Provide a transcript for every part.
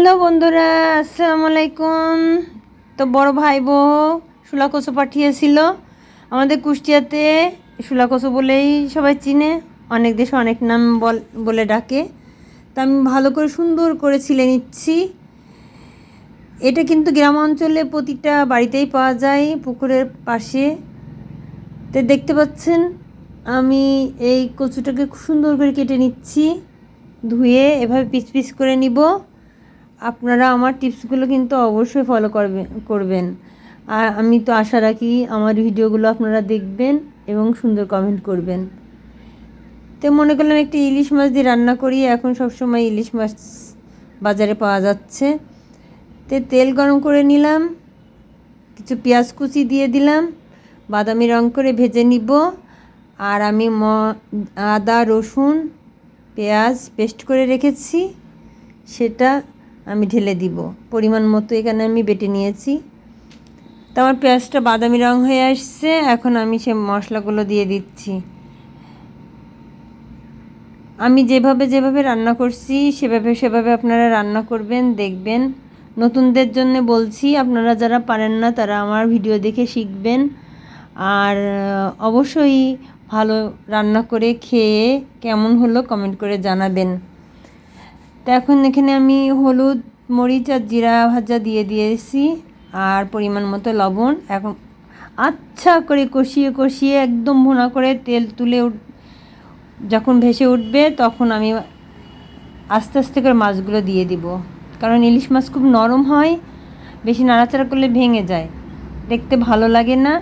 Hello বন্ধুরা, আসসালামু আলাইকুম। তো বড় ভাই বউ সুলাকসু পাঠিয়েছিল। আমাদের কুষ্টিয়াতে সুলাকসু বলেই সবাই চিনে, অনেক দেশে অনেক নাম বল ডাকে। তা আমি ভালো করে সুন্দর করে ছিলে নিচ্ছি। এটা কিন্তু গ্রাম অঞ্চলে প্রতিটা বাড়িতেই পাওয়া যায় পুকুরের পাশে। তো দেখতে পাচ্ছেন, আমি এই কচুটাকে খুব সুন্দর করে কেটে নিচ্ছি। ধুয়ে এভাবে পিস পিস করে নিব। আপনারা আমার টিপসগুলো কিন্তু অবশ্যই ফলো করবে, করবেন। আর আমি তো আশা রাখি আমার ভিডিওগুলো আপনারা দেখবেন এবং সুন্দর কমেন্ট করবেন। তো মনে করলাম একটি ইলিশ মাছ দিয়ে রান্না করি, এখন সবসময় ইলিশ মাছ বাজারে পাওয়া যাচ্ছে। তে তেল গরম করে নিলাম, কিছু পেঁয়াজ কুচি দিয়ে দিলাম, বাদামি রং করে ভেজে নিব, আর আমি ম, আদা, রসুন, পেঁয়াজ পেস্ট করে রেখেছি, সেটা আমি ঢেলে দিব। পরিমাণ মতো এখানে আমি বেটে নিয়েছি। তো আমার পেঁয়াজটা বাদামি রং হয়ে আসছে, এখন আমি সে মশলাগুলো দিয়ে দিচ্ছি। আমি যেভাবে যেভাবে রান্না করছি, সেভাবে সেভাবে আপনারা রান্না করবেন, দেখবেন। নতুনদের জন্য বলছি, আপনারা যারা পারেন না, তারা আমার ভিডিও দেখে শিখবেন। আর অবশ্যই ভালো রান্না করে খেয়ে কেমন হলো কমেন্ট করে জানাবেন। তো এখন এখানে আমি হলুদ, মরিচ আর জিরা ভাজা দিয়ে দিয়েছি আর পরিমাণ মতো লবণ। এখন আচ্ছা করে কষিয়ে কষিয়ে একদম ভুনা করে তেল তুলে যখন ভেসে উঠবে তখন আমি আস্তে আস্তে করে মাছগুলো দিয়ে দিব। কারণ ইলিশ মাছ খুব নরম হয়, বেশি নাড়াচাড়া করলে ভেঙে যায়। দেখতে ভালো লাগে না,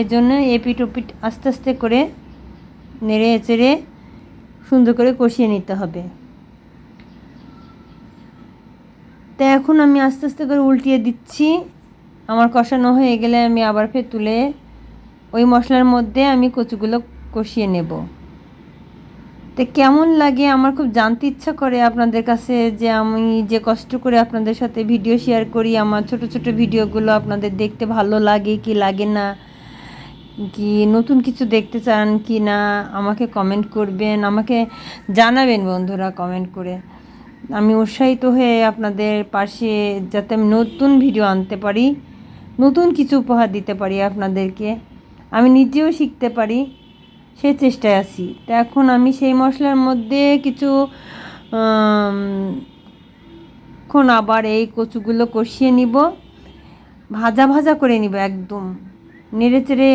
এজন্য এপিট ওপিট আস্তে আস্তে করে নেড়ে চেড়ে সুন্দর করে কষিয়ে নিতে হবে। তো এখন আমি আস্তে আস্তে করে উল্টিয়ে দিচ্ছি। আমার কষানো হয়ে গেলে আমি আবার ফের তুলে ওই মশলার মধ্যে আমি কচুগুলো কষিয়ে নেব। তো কেমন লাগে? আমার খুব জানতে ইচ্ছা করে আপনাদের কাছে যে আমি যে কষ্ট করে আপনাদের সাথে ভিডিও শেয়ার করি, আমার ছোট ছোট ভিডিওগুলো আপনাদের দেখতে ভালো লাগে কি লাগে না? কি নতুন কিছু দেখতে চান কি না? আমাকে কমেন্ট করবেন, আমাকে জানাবেন বন্ধুরা কমেন্ট করে। আমি উৎসাহিত হয়ে আপনাদের পাশে যাতে আমি নতুন ভিডিও আনতে পারি, নতুন কিছু উপহার দিতে পারি আপনাদেরকে। আমি নিজেও শিখতে পারি, সে চেষ্টায় আছি। তো এখন আমি সেই মশলার মধ্যে কিছু এখন আবার এই কচুগুলো কষিয়ে নিব। ভাজা ভাজা করে নিব একদম। নেড়ে চেড়ে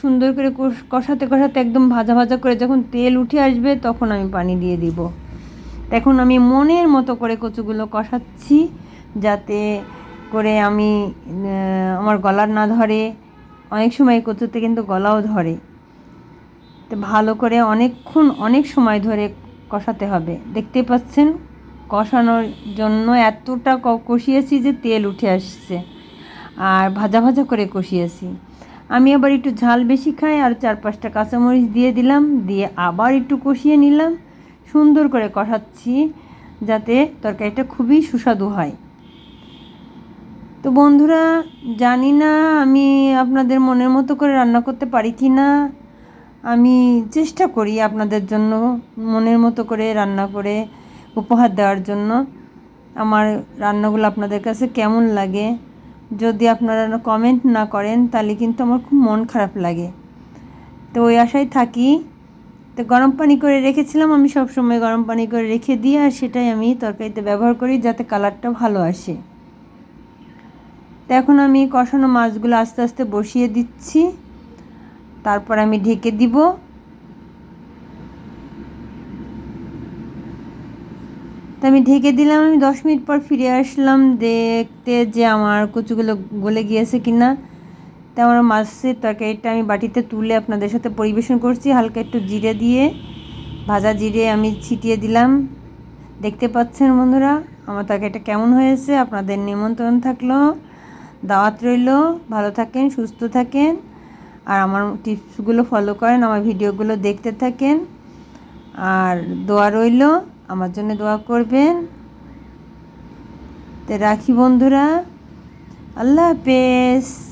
সুন্দর করে কষাতে কষাতে একদম ভাজা ভাজা করে যখন তেল উঠে আসবে তখন আমি পানি দিয়ে দিব। এখন আমি মনের মতো করে কচুগুলো কষাচ্ছি যাতে করে আমি আমার গলার না ধরে। অনেক সময় কচুতে কিন্তু গলাও ধরে। তো ভালো করে অনেকক্ষণ, অনেক সময় ধরে কষাতে হবে। দেখতে পাচ্ছেন, কষানোর জন্য এতটা কষিয়েছি যে তেল উঠে আসছে। আর ভাজা ভাজা করে কষিয়েছি। আমি আবার একটু ঝাল বেশি খাই আর চার পাঁচটা কাঁচামরিচ দিয়ে দিলাম, দিয়ে আবার একটু কষিয়ে নিলাম। সুন্দর করে কষাচ্ছি যাতে তরকারিটা খুবই সুস্বাদু হয়। তো বন্ধুরা, জানি না আমি আপনাদের মনের মতো করে রান্না করতে পারি কি না। আমি চেষ্টা করি আপনাদের জন্য মনের মতো করে রান্না করে উপহার দেওয়ার জন্য। আমার রান্নাগুলো আপনাদের কাছে কেমন লাগে? যদি আপনারা কমেন্ট না করেন, তাহলে কিন্তু আমার খুব মন খারাপ লাগে। তো ওই আশায় থাকি তো গরম পানি করে রেখেছিলাম, আমি সব সময় গরম পানি করে রেখে দিই আর সেটাই আমি তরকারিতে ব্যবহার করি যাতে কালারটা ভালো আসে। তো এখন আমি কষানো মাছগুলো আস্তে আস্তে বসিয়ে দিচ্ছি। তারপর আমি ঢেকে দিব। তো আমি ঢেকে দিলাম, আমি দশ মিনিট পর ফিরে আসলাম। দেখতে যে আমার কচুগুলো গলে গিয়েছে কিনা। তো আমার মাছের তরকারিটা আমি বাটিতে তুলে আপনাদের সাথে পরিবেশন করছি, হালকা একটু জিরে দিয়ে। ভাজা জিরে আমি ছিটিয়ে দিলাম। দেখতে পাচ্ছেন বন্ধুরা, আমার তরকারিটা কেমন হয়েছে, আপনাদের নিমন্ত্রণ থাকল। দাওয়াত রইল, ভালো থাকেন, সুস্থ থাকেন। আর আমার টিপসগুলো ফলো করেন, আমার ভিডিওগুলো দেখতে থাকেন। আর দোয়া রইল, আমার জন্য দোয়া করবেন। তো রাখি বন্ধুরা, আল্লাহ হাফেজ।